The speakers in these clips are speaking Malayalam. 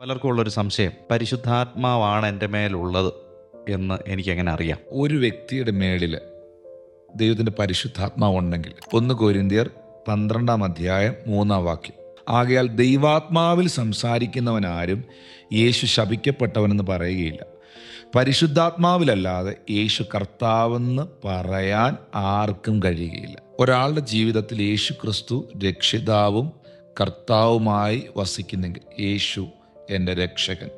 പലർക്കും ഉള്ളൊരു സംശയം പരിശുദ്ധാത്മാവാണ് എന്റെ മേലുള്ളത് എന്ന് എനിക്ക് എങ്ങനെ അറിയാം. ഒരു വ്യക്തിയുടെ മേളിൽ ദൈവത്തിന്റെ പരിശുദ്ധാത്മാവുണ്ടെങ്കിൽ ഒന്ന് കോരിന്തിയർ പന്ത്രണ്ടാം അധ്യായം മൂന്നാം വാക്യം ആകയാൽ ദൈവാത്മാവിൽ സംസാരിക്കുന്നവനാരും യേശു ശപിക്കപ്പെട്ടവനെന്ന് പറയുകയില്ല. പരിശുദ്ധാത്മാവിലല്ലാതെ യേശു കർത്താവെന്ന് പറയാൻ ആർക്കും കഴിയുകയില്ല. ഒരാളുടെ ജീവിതത്തിൽ യേശു ക്രിസ്തു രക്ഷിതാവും കർത്താവുമായി വസിക്കുന്നെങ്കിൽ യേശു എന്റെ രക്ഷകൻ.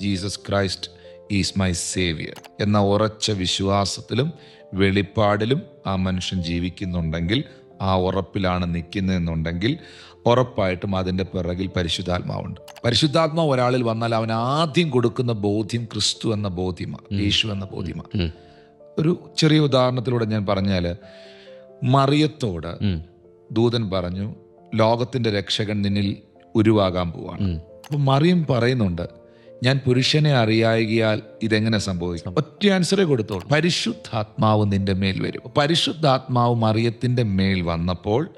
Jesus Christ is my saviour എന്ന ഉറച്ച വിശ്വാസത്തിലും വെളിപ്പാടിലും ആ മനുഷ്യൻ ജീവിക്കുന്നുണ്ടെങ്കിൽ ആ ഉറപ്പിലാണ് നിൽക്കുന്നതെന്നുണ്ടെങ്കിൽ ഉറപ്പായിട്ടും അതിന്റെ പിറകിൽ പരിശുദ്ധാത്മാവുണ്ട്. പരിശുദ്ധാത്മാവ് ഒരാളിൽ വന്നാൽ അവൻ ആദ്യം കൊടുക്കുന്ന ബോധ്യം ക്രിസ്തു എന്ന ബോധ്യമാണ് യേശു എന്ന ബോധ്യമാണ്. ഒരു ചെറിയ ഉദാഹരണത്തിലൂടെ ഞാൻ പറഞ്ഞാൽ മറിയത്തോട് ദൂതൻ പറഞ്ഞു ലോകത്തിന്റെ രക്ഷകൻ നിന്നിൽ ഉരുവാകാൻ പോവാണ്. അപ്പൊ മറിയം പറയുന്നുണ്ട് ഞാൻ പുരുഷനെ അറിയായകിയാൽ ഇതെങ്ങനെ സംഭവിക്കും? ഒറ്റ ആൻസറേ കൊടുത്തോളൂ. പരിശുദ്ധാത്മാവ് നിന്റെ മേൽ വരും. പരിശുദ്ധാത്മാവ് മറിയത്തിന്റെ മേൽ വന്നപ്പോൾ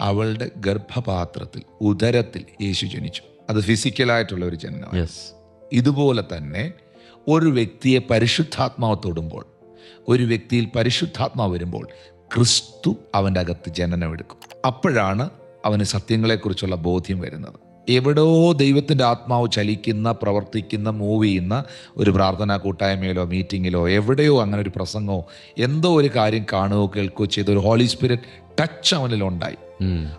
അവളുടെ ഗർഭപാത്രത്തിൽ ഉദരത്തിൽ യേശു ജനിച്ചു. അത് ഫിസിക്കലായിട്ടുള്ള ഒരു ജനനം യെസ് ഇതുപോലെ തന്നെ ഒരു വ്യക്തിയെ പരിശുദ്ധാത്മാവ് തൊടുമ്പോൾ ഒരു വ്യക്തിയിൽ പരിശുദ്ധാത്മാവ് വരുമ്പോൾ ക്രിസ്തു അവന്റെ അകത്ത് ജനനമെടുക്കും. അപ്പോഴാണ് അവന് സത്യങ്ങളെക്കുറിച്ചുള്ള ബോധ്യം വരുന്നത്. എവിടോ ദൈവത്തിന്റെ ആത്മാവ് ചലിക്കുന്ന പ്രവർത്തിക്കുന്ന മൂവ് ചെയ്യുന്ന ഒരു പ്രാർത്ഥനാ കൂട്ടായ്മയിലോ മീറ്റിങ്ങിലോ എവിടെയോ അങ്ങനെ ഒരു പ്രസംഗമോ എന്തോ ഒരു കാര്യം കാണുകയോ കേൾക്കുകയോ ചെയ്ത ഒരു ഹോളി സ്പിരിറ്റ് ടച്ച് അവനിലുണ്ടായി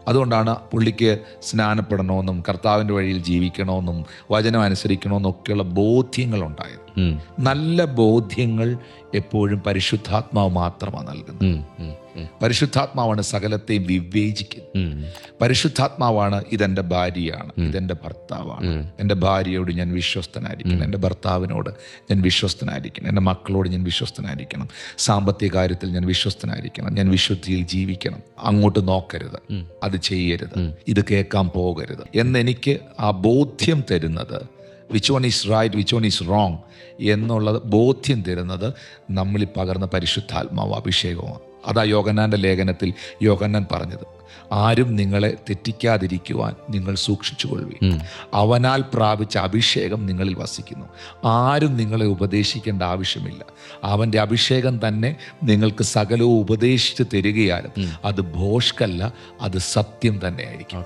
അതുകൊണ്ടാണ് പുള്ളിക്ക് സ്നാനപ്പെടണമെന്നും കർത്താവിന്റെ വഴിയിൽ ജീവിക്കണമെന്നും വചനം അനുസരിക്കണമെന്നും ഒക്കെയുള്ള ബോധ്യങ്ങൾ ഉണ്ടായത്. നല്ല ബോധ്യങ്ങൾ എപ്പോഴും പരിശുദ്ധാത്മാവ് മാത്രമാണ് നൽകുന്നത്. പരിശുദ്ധാത്മാവാണ് സകലത്തെയും വിവേചിക്കുന്നത്. പരിശുദ്ധാത്മാവാണ് ഇതെന്റെ ഭാര്യയാണ്. ഇതെന്റെ ഭർത്താവാണ്. എന്റെ ഭാര്യയോട് ഞാൻ വിശ്വസ്തനായിരിക്കണം. എന്റെ ഭർത്താവിനോട് ഞാൻ വിശ്വസ്തനായിരിക്കണം. എന്റെ മക്കളോട് ഞാൻ വിശ്വസ്തനായിരിക്കണം. സാമ്പത്തിക കാര്യത്തിൽ ഞാൻ വിശ്വസ്തനായിരിക്കണം. ഞാൻ വിശുദ്ധിയിൽ ജീവിക്കണം. അങ്ങോട്ട് നോക്കരുത്. അത് ചെയ്യരുത്. ഇത് കേൾക്കാൻ പോകരുത്. എന്നെനിക്ക് ആ ബോധ്യം തരുന്നത് which one is right which one is wrong എന്നുള്ളത് ബോധ്യം തരുന്നത് നമ്മളിൽ പകർന്ന പരിശുദ്ധാത്മാവ് അഭിഷേകമാണ് അതാ യോഗന്നാന്റെ ലേഖനത്തിൽ യോഗന്നാൻ പറഞ്ഞത് ആരും നിങ്ങളെ തെറ്റിക്കാതിരിക്കുവാൻ നിങ്ങൾ സൂക്ഷിച്ചുകൊള്ളുവി അവനാൽ പ്രാപിച്ച അഭിഷേകം നിങ്ങളിൽ വസിക്കുന്നു. ആരും നിങ്ങളെ ഉപദേശിക്കേണ്ട ആവശ്യമില്ല. അവന്റെ അഭിഷേകം തന്നെ നിങ്ങൾക്ക് സകലവും ഉപദേശിച്ച് തരികയാലും അത് ഭോഷ്കല്ല അത് സത്യം തന്നെയായിരിക്കും.